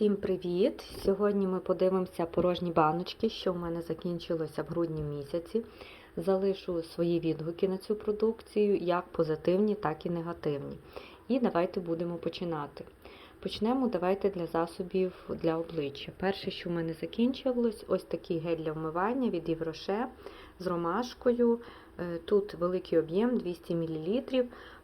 Всім привіт! Сьогодні ми подивимося порожні баночки, що в мене закінчилося в грудні місяці. Залишу свої відгуки на цю продукцію, як позитивні, так і негативні. І давайте будемо починати. Почнемо давайте для засобів для обличчя. Перше, що в мене закінчилось, ось такий гель для вмивання від Євроше з ромашкою. Е, Тут великий об'єм 200 мл.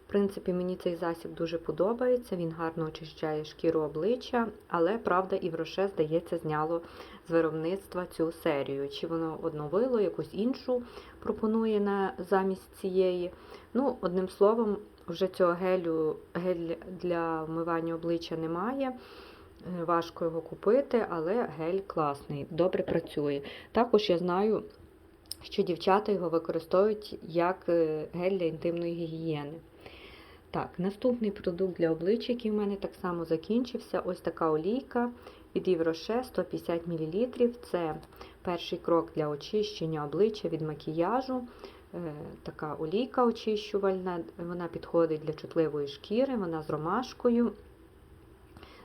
В принципі, мені цей засіб дуже подобається, він гарно очищає шкіру обличчя, але правда, і в Роше, здається, зняло з виробництва цю серію. Чи воно одновило, якусь іншу пропонує на замість цієї. Ну, одним словом, вже цього гелю гель для вмивання обличчя немає. Е, Важко його купити, але гель класний, добре працює. Також я знаю, що дівчата його використовують як е, гель для інтимної гігієни. Так, наступний продукт для обличчя, який в мене так само закінчився. Ось така олійка від Євроше 150 мл. Це перший крок для очищення обличчя від макіяжу. Е, Така олійка очищувальна, вона підходить для чутливої шкіри, вона з ромашкою.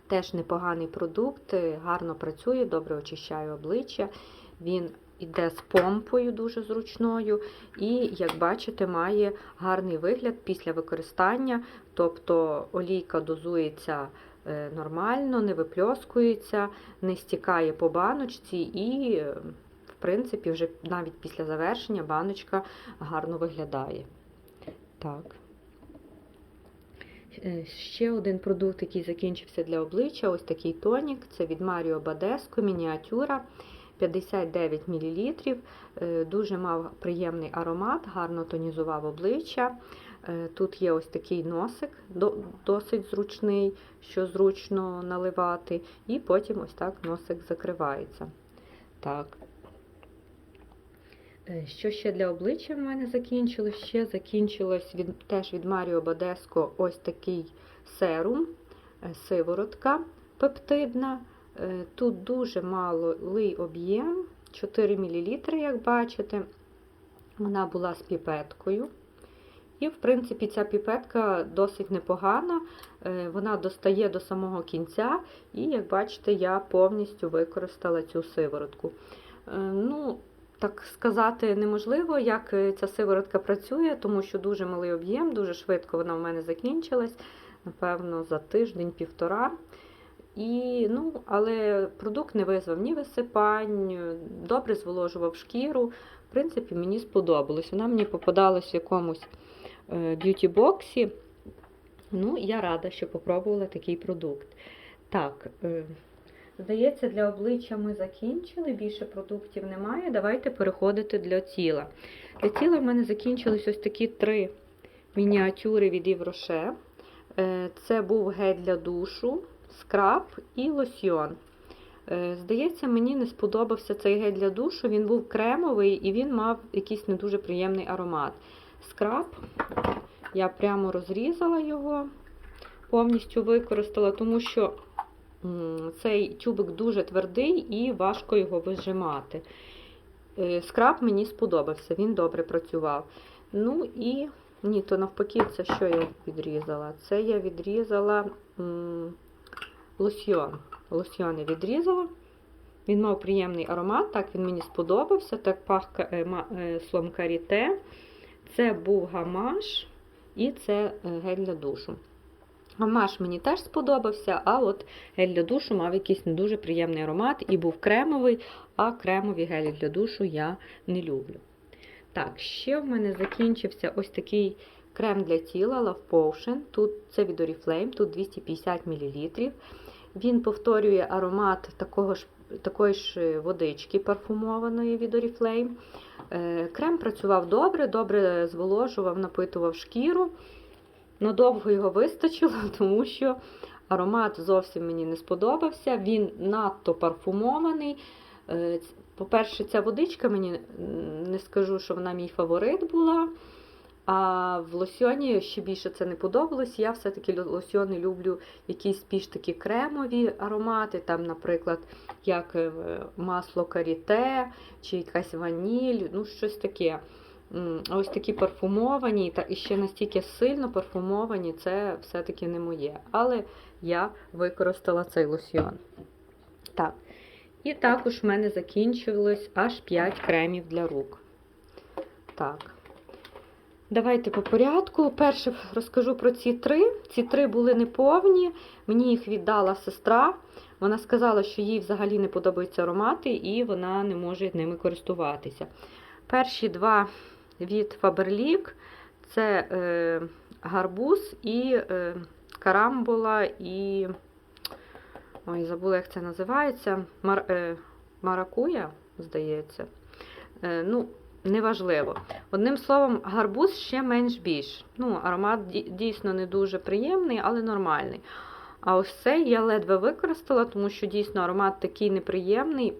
Теж непоганий продукт, е, гарно працює, добре очищає обличчя. Він йде з помпою дуже зручною, і, як бачите, має гарний вигляд після використання, тобто олійка дозується е, нормально, не випльоскується, не стікає по баночці, і, в принципі, вже навіть після завершення баночка гарно виглядає. Так. Е, Ще один продукт, який закінчився для обличчя, ось такий тонік. Це від Mario Badesco, мініатюра. 59 мл. Дуже мав приємний аромат, гарно тонізував обличчя. Е, Тут є ось такий носик, досить зручний, що зручно наливати, і потім ось так носик закривається. Так. Е, Що ще для обличчя в мене закінчилось? Ще закінчилось від, теж від Mario Badesco ось такий серум, е, сиворотка пептидна. Е, Тут дуже малий об'єм, 4 мл, як бачите. Вона була з піпеткою. І, в принципі, ця піпетка досить непогана, Е, вона достає до самого кінця, і, як бачите, я повністю використала цю сиворотку. Е, Ну, так сказати неможливо, як ця сиворотка працює, тому що дуже малий об'єм, дуже швидко вона в мене закінчилась, напевно, за тиждень-півтора. І, ну, Але продукт не визвав ні висипань, добре зволожував шкіру. В принципі, мені сподобалось. Вона мені попадалась в якомусь б'юті-боксі. Ну, я рада, що попробувала такий продукт. Так, е, здається, для обличчя ми закінчили, більше продуктів немає. Давайте переходити для тіла. Для тіла в мене закінчились ось такі три мініатюри від Євроше. Е, Це був гель для душу, скраб і лосьйон. Е, Здається, мені не сподобався цей гель для душу. Він був кремовий і він мав якийсь не дуже приємний аромат. Скраб, я прямо розрізала його, повністю використала, тому що цей тюбик дуже твердий і важко його вижимати. Е, Скраб мені сподобався, він добре працював. Ну і ні, то навпаки, це що я відрізала? Це я відрізала лосьйон. Лосьйон я відрізала. Він мав приємний аромат, так він мені сподобався. Так пах е, е, слом каріте. Це був гамаш і це е, гель для душу. Гамаш мені теж сподобався, а от гель для душу мав якийсь не дуже приємний аромат і був кремовий, а кремові гелі для душу я не люблю. Так, ще в мене закінчився ось такий крем для тіла Love Potion. Тут це від Oriflame, тут 250 мл. Він повторює аромат такого ж, такої ж водички парфумованої від Oriflame. Е, Крем працював добре, добре зволожував, напитував шкіру. Надовго його вистачило, тому що аромат зовсім мені не сподобався. Він надто парфумований. Е, По-перше, ця водичка мені не скажу, що вона мій фаворит була. А в лосьоні ще більше це не подобалось. Я все-таки ло- лосьони люблю якісь більш такі кремові аромати, там, наприклад, як е, масло каріте чи якась ваніль, ну щось таке. Ось такі парфумовані, та і ще настільки сильно парфумовані, це все-таки не моє. Але я використала цей лосьйон. Так. І також в мене закінчилось аж 5 кремів для рук. Так. Давайте по порядку. Перше розкажу про ці три. Ці три були неповні. Мені їх віддала сестра. Вона сказала, що їй взагалі не подобаються аромати, і вона не може ними користуватися. Перші два від Faberlic це е, гарбуз і е, карамбола, і. Ой, забула, як це називається. Мар, е, маракуя, здається. Е, ну, неважливо. Одним словом, гарбуз ще менш більш. Ну, аромат дійсно не дуже приємний, але нормальний. А ось цей я ледве використала, тому що дійсно аромат такий неприємний.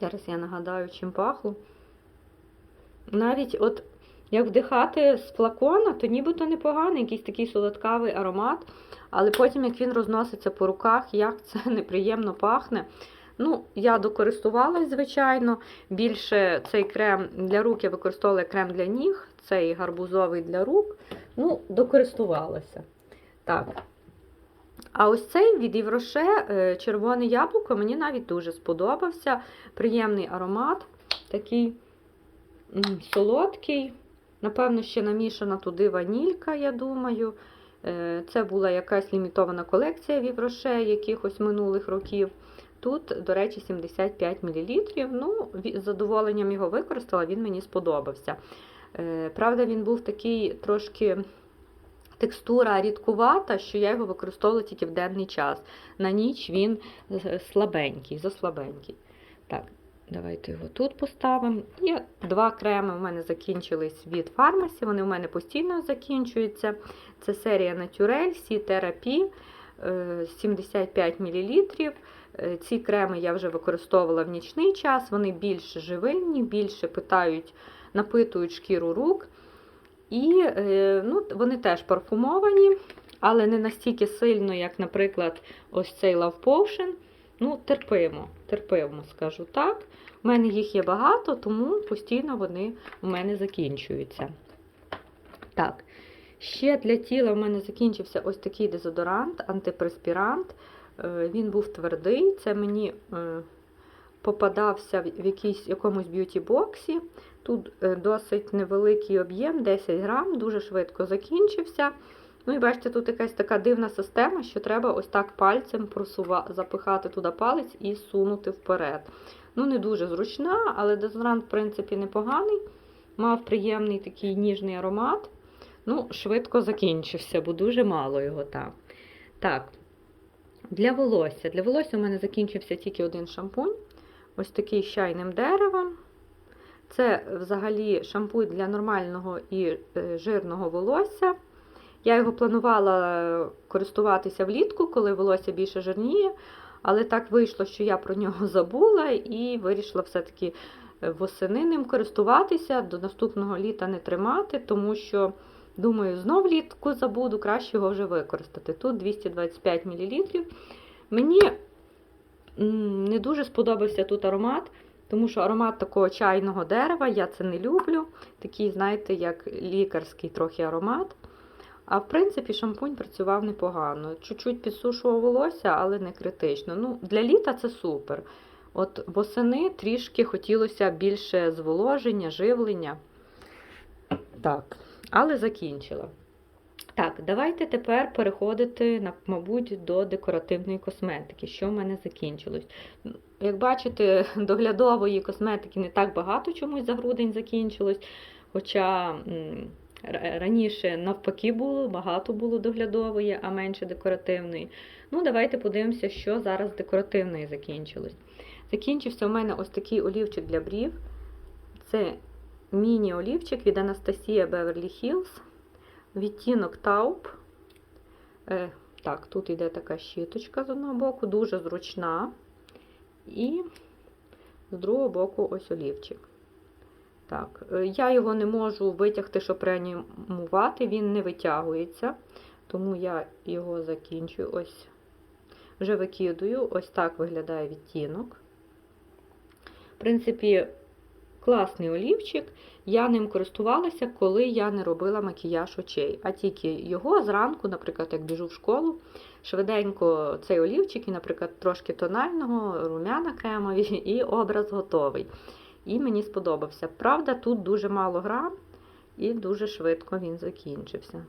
Зараз я нагадаю, чим пахло. Навіть от як вдихати з флакона, то нібито непоганий, якийсь такий солодкавий аромат. Але потім, як він розноситься по руках, як це неприємно пахне. Ну, я докористувалась, звичайно. Більше цей крем для рук я використовувала крем для ніг, цей гарбузовий для рук. Ну, докористувалася. Так. А ось цей від Євроше е, червоне яблуко мені навіть дуже сподобався. Приємний аромат, такий солодкий. Напевно, ще намішана туди ванілька, я думаю. Е, Це була якась лімітована колекція Вівроше якихось минулих років. Тут, до речі, 75 мл. Ну, з задоволенням його використала, він мені сподобався. Е, Правда, він був такий трошки текстура рідкувата, що я його використовувала тільки в денний час. На ніч він е, слабенький, заслабенький. Так, давайте його тут поставимо. І два креми у мене закінчились від фармасі, вони у мене постійно закінчуються. Це серія Naturel Сі е, 75 мл. Е, Ці креми я вже використовувала в нічний час, вони більш живильні, більше питають, напитують шкіру рук. І е, ну, вони теж парфумовані, але не настільки сильно, як, наприклад, ось цей Love Potion. Ну, терпимо, терпимо, скажу так. У мене їх є багато, тому постійно вони у мене закінчуються. Так, ще для тіла у мене закінчився ось такий дезодорант, антипреспірант. Е, Він був твердий, це мені е, попадався в якійсь, якомусь б'юті-боксі. Тут е, досить невеликий об'єм, 10 грам, дуже швидко закінчився. Ну і бачите, тут якась така дивна система, що треба ось так пальцем просува... запихати туди палець і сунути вперед. Ну, не дуже зручна, але дезодорант, в принципі, непоганий. Мав приємний такий ніжний аромат. Ну, швидко закінчився, бо дуже мало його там. Так, для волосся. Для волосся у мене закінчився тільки один шампунь. Ось такий з чайним деревом. Це взагалі шампунь для нормального і е, жирного волосся. Я його планувала користуватися влітку, коли волосся більше жирніє, але так вийшло, що я про нього забула і вирішила все-таки е, восени ним користуватися, до наступного літа не тримати, тому що, думаю, знов влітку забуду, краще його вже використати. Тут 225 мл. Мені не дуже сподобався тут аромат. Тому що аромат такого чайного дерева, я це не люблю. Такий, знаєте, як лікарський трохи аромат. А в принципі, шампунь працював непогано. Чуть-чуть підсушував волосся, але не критично. Ну, Для літа це супер. От восени трішки хотілося більше зволоження, живлення. Так, але закінчила. Так, давайте тепер переходити, мабуть, до декоративної косметики, що в мене закінчилось. Як бачите, доглядової косметики не так багато чомусь за грудень закінчилось. Хоча раніше навпаки було, багато було доглядової, а менше декоративної. Ну, давайте подивимося, що зараз декоративної закінчилось. Закінчився у мене ось такий олівчик для брів. Це міні-олівчик від Анастасія Beverly Hills. Відтінок Тауп. Е, так, тут йде така щіточка з одного боку, дуже зручна. І з другого боку ось олівчик. Так, е, я його не можу витягти, щоб реанімувати, він не витягується, тому я його закінчую. Ось вже викидую. Ось так виглядає відтінок. В принципі, класний олівчик. я ним користувалася, коли я не робила макіяж очей. А тільки його зранку, наприклад, як біжу в школу, швиденько цей олівчик, і, наприклад, трошки тонального, румяна кремові, і образ готовий. І мені сподобався. Правда, тут дуже мало грам, і дуже швидко він закінчився.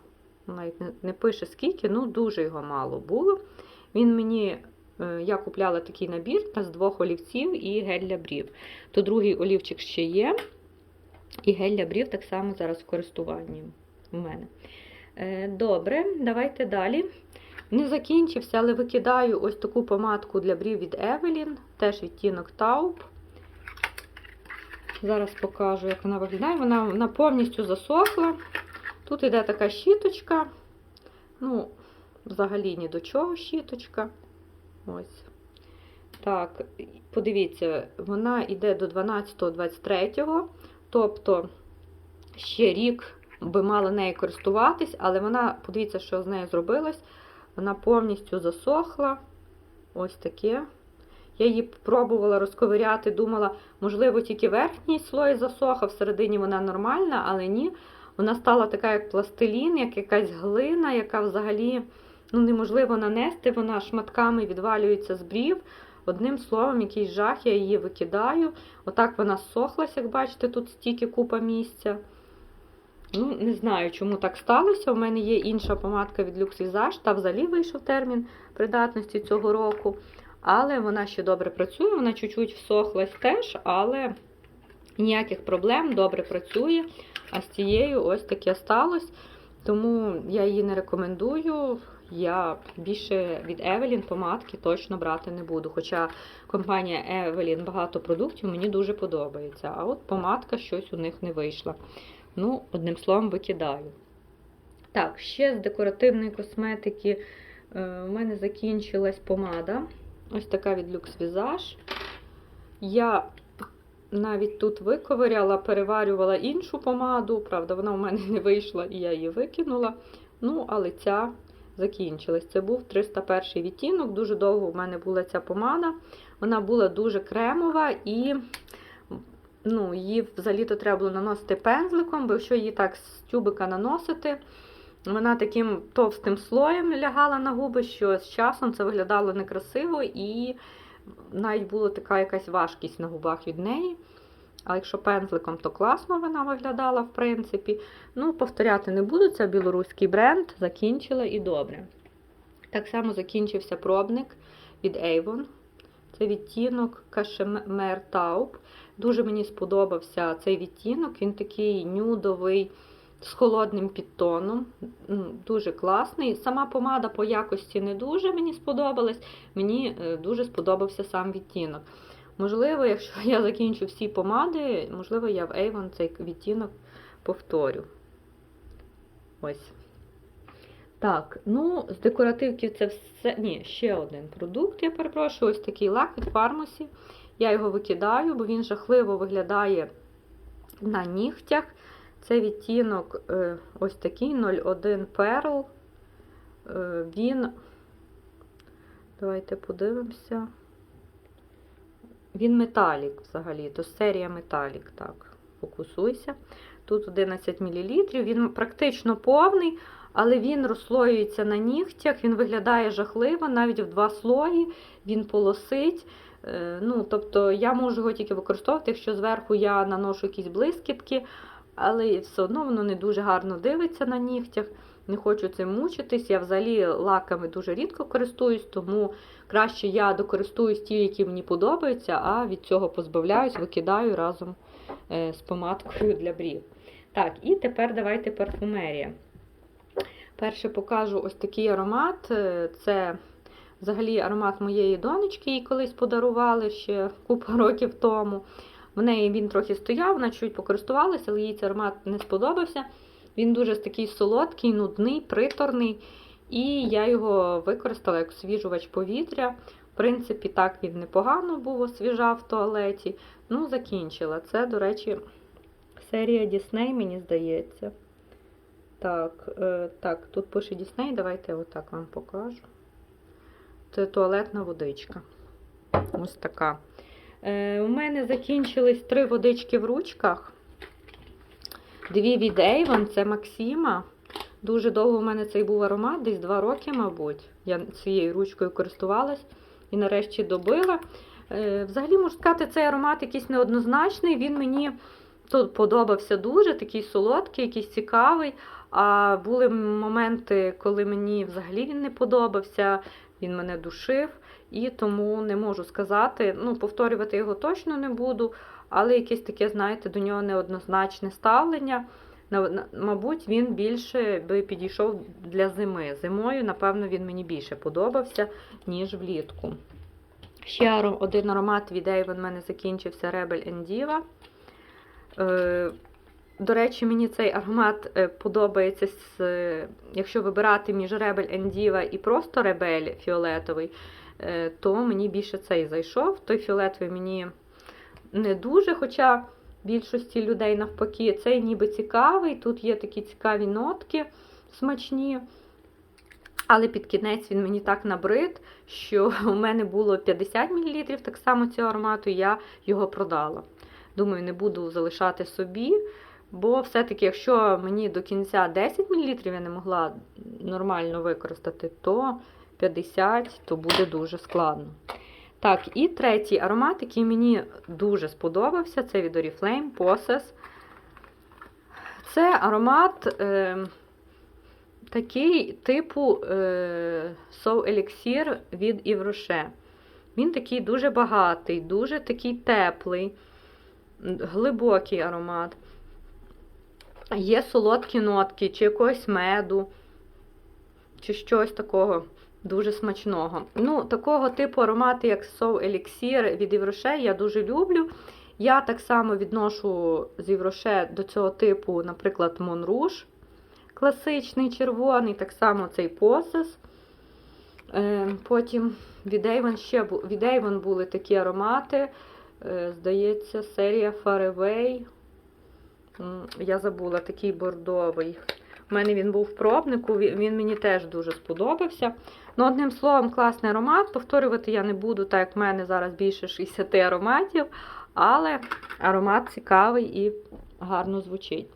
Навіть не, пише скільки, ну дуже його мало було. Він мені, я купляла такий набір з двох олівців і гель для брів. То другий олівчик ще є. І гель для брів так само зараз в користуванні у мене. Е, Добре, давайте далі. Не закінчився, але викидаю ось таку помадку для брів від Evelyn, теж відтінок Taupe. Зараз покажу, як вона виглядає. Вона, вона повністю засохла. Тут йде така щіточка. Ну, взагалі ні до чого щіточка. Ось. Так, подивіться, вона йде до 12-23, тобто ще рік би мала нею користуватись, але вона, подивіться, що з нею зробилось. Вона повністю засохла. Ось таке. Я її пробувала розковиряти, думала, можливо, тільки верхній слой засох, а всередині вона нормальна, але ні. Вона стала така, як пластилін, як якась глина, яка взагалі ну, неможливо нанести, вона шматками відвалюється з брів. Одним словом, якийсь жах, я її викидаю. Отак вона сохлась, як бачите, тут стільки купа місця. Ну, не знаю, чому так сталося. У мене є інша помадка від Lux Visage, та взагалі вийшов термін придатності цього року. Але вона ще добре працює, вона чуть-чуть всохлась теж, але ніяких проблем, добре працює. А з цією ось таке сталося. Тому я її не рекомендую. Я більше від Evelyn помадки точно брати не буду. Хоча компанія Evelyn багато продуктів мені дуже подобається. А от помадка щось у них не вийшла. Ну, одним словом, викидаю. Так, ще з декоративної косметики е, у мене закінчилась помада. Ось така від Lux Visage. Я навіть тут виковиряла, переварювала іншу помаду. Правда, вона у мене не вийшла і я її викинула. Ну, але ця закінчилась. Це був 301 відтінок. Дуже довго у мене була ця помада. Вона була дуже кремова і ну, її взагалі-то треба було наносити пензликом, бо якщо її так з тюбика наносити, вона таким товстим слоєм лягала на губи, що з часом це виглядало некрасиво і навіть була така якась важкість на губах від неї. А якщо пензликом, то класно вона виглядала, в принципі. Ну, повторяти не буду, це білоруський бренд, закінчила і добре. Так само закінчився пробник від Avon. Це відтінок Cashmere Taupe. Дуже мені сподобався цей відтінок. Він такий нюдовий, з холодним підтоном. Дуже класний. Сама помада по якості не дуже мені сподобалась. Мені е, дуже сподобався сам відтінок. Можливо, якщо я закінчу всі помади, можливо, я в Avon цей відтінок повторю. Ось. Так, ну, з декоративки це все. Ні, ще один продукт, я перепрошую, ось такий лак від Pharmacy. Я його викидаю, бо він жахливо виглядає на нігтях. Це відтінок е, ось такий 01 Pearl. Е, Він, давайте подивимося. Він металік взагалі, то серія металік, так, фокусуйся. Тут 11 мл, він практично повний, але він розслоюється на нігтях, він виглядає жахливо, навіть в два слої, він полосить. Е, Ну, Тобто я можу його тільки використовувати, якщо зверху я наношу якісь блискітки, але все одно воно не дуже гарно дивиться на нігтях. Не хочу цим мучитись. Я взагалі лаками дуже рідко користуюсь, тому краще я докористуюсь ті, які мені подобаються, а від цього позбавляюсь, викидаю разом е, з помадкою для брів. Так, і тепер давайте парфумерія. Перше покажу ось такий аромат. Е, це взагалі аромат моєї донечки, їй колись подарували ще купу років тому. В неї він трохи стояв, вона чуть покористувалася, але їй цей аромат не сподобався. Він дуже такий солодкий, нудний, приторний. І я його використала як освіжувач повітря. В принципі, так він непогано був, освіжав в туалеті. Ну, закінчила. Це, до речі, серія Disney, мені здається. Так, е, так, тут пише Disney, давайте я отак вам покажу. Це туалетна водичка. Ось така. Е, у мене закінчились три водички в ручках. Дві від Avon, це Максима. Дуже довго в мене цей був аромат, десь два роки, мабуть. Я цією ручкою користувалась і нарешті добила. Е, Взагалі, можу сказати, цей аромат якийсь неоднозначний. Він мені подобався дуже, такий солодкий, якийсь цікавий. А були моменти, коли мені взагалі він не подобався, він мене душив, і тому не можу сказати. Ну, повторювати його точно не буду, але якесь таке, знаєте, до нього неоднозначне ставлення. Мабуть, він більше би підійшов для зими. Зимою, напевно, він мені більше подобався, ніж влітку. Ще один аромат від Avon в мене закінчився Rebel and Diva. Е, До речі, мені цей аромат е, подобається, з, е, якщо вибирати між Rebel and Diva і просто Rebel фіолетовий, то мені більше цей зайшов. Той фіолетовий мені не дуже, хоча більшості людей навпаки, цей ніби цікавий. Тут є такі цікаві нотки смачні. Але під кінець він мені так набрид, що у мене було 50 мл так само цього аромату, я його продала. Думаю, не буду залишати собі, бо все-таки, якщо мені до кінця 10 мл я не могла нормально використати, то 50 то буде дуже складно. Так, і третій аромат, який мені дуже сподобався, це від Oriflame Possess. Це аромат е, такий типу е, So Elixir від Rocher. Він такий дуже багатий, дуже такий теплий, глибокий аромат. Є солодкі нотки, чи якогось меду, чи щось такого дуже смачного. Ну, такого типу аромати, як So Elixir від Rocher, я дуже люблю. Я так само відношу з Rocher до цього типу, наприклад, Rouge, класичний червоний, так само цей Possess. Е, Потім від Avon ще від Avon були такі аромати. Е, Здається, серія Far Я забула такий бордовий. У мене він був в пробнику, він мені теж дуже сподобався. Ну, одним словом, класний аромат. Повторювати я не буду, так як в мене зараз більше 60 ароматів, але аромат цікавий і гарно звучить.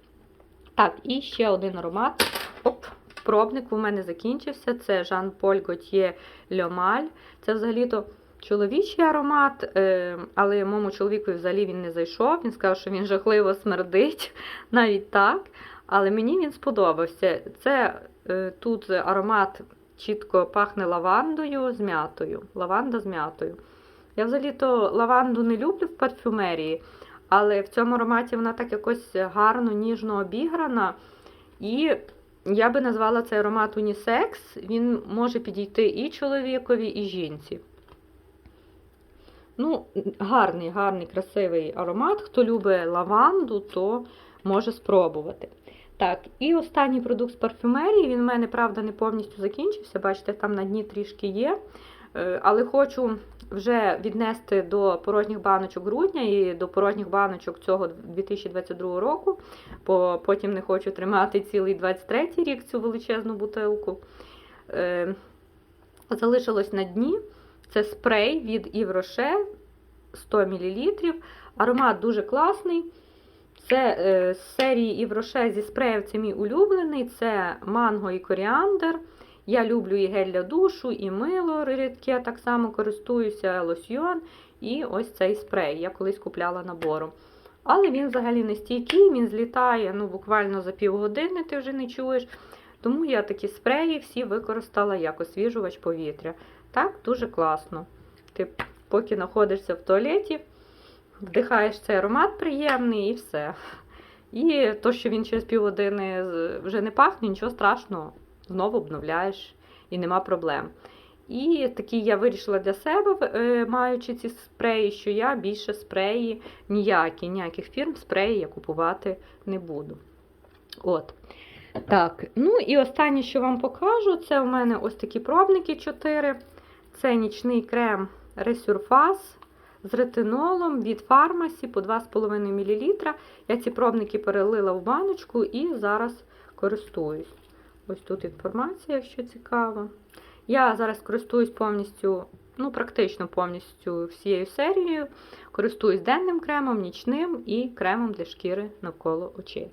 Так, і ще один аромат. Оп, пробник у мене закінчився. Це Gaultier Le Mal. Це взагалі-то чоловічий аромат, е, але моєму чоловіку взагалі він не зайшов. Він сказав, що він жахливо смердить, навіть так. Але мені він сподобався. Це е, тут аромат чітко пахне лавандою з м'ятою. Лаванда з м'ятою. Я взагалі-то лаванду не люблю в парфюмерії, але в цьому ароматі вона так якось гарно, ніжно обіграна. І я би назвала цей аромат унісекс. Він може підійти і чоловікові, і жінці. Ну, гарний, гарний, красивий аромат. Хто любить лаванду, то може спробувати. Так, і останній продукт з парфюмерії. Він в мене, правда, не повністю закінчився. Бачите, там на дні трішки є. Е, Але хочу вже віднести до порожніх баночок грудня і до порожніх баночок цього 2022 року, бо потім не хочу тримати цілий 23 рік цю величезну бутилку. Е, Залишилось на дні. Це спрей від Rocher 100 мл. Аромат дуже класний. Це е, з серії Rocher зі спреїв це мій улюблений. Це манго і коріандр. Я люблю і гель для душу, і мило рідке, так само користуюся лосьйон. І ось цей спрей. Я колись купляла набором. Але він взагалі не стійкий, він злітає ну, буквально за півгодини, ти вже не чуєш. Тому я такі спреї всі використала як освіжувач повітря. Так, дуже класно. Ти поки знаходишся в туалеті, вдихаєш цей аромат приємний і все. І то, що він через півгодини вже не пахне, нічого страшного, знову обновляєш і нема проблем. І такі я вирішила для себе, е, маючи ці спреї, що я більше спреї ніякі, ніяких фірм спреї я купувати не буду. От. Так, ну і останнє, що вам покажу, це у мене ось такі пробники 4. Це нічний крем Resurface з ретинолом від фармасі по 2,5 мл. Я ці пробники перелила в баночку і зараз користуюсь. Ось тут інформація, якщо цікаво. Я зараз користуюсь повністю, ну, практично повністю всією серією. Користуюсь денним кремом, нічним і кремом для шкіри навколо очей.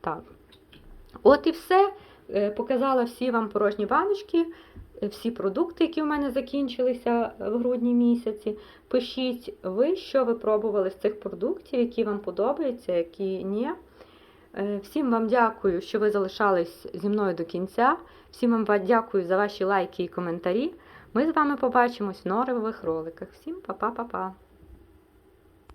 Так. От і все. Е, Показала всі вам порожні баночки, всі продукти, які в мене закінчилися в грудні місяці. Пишіть ви, що ви пробували з цих продуктів, які вам подобаються, які ні. Е, Всім вам дякую, що ви залишались зі мною до кінця. Всім вам дякую за ваші лайки і коментарі. Ми з вами побачимось в нових роликах. Всім па-па-па-па!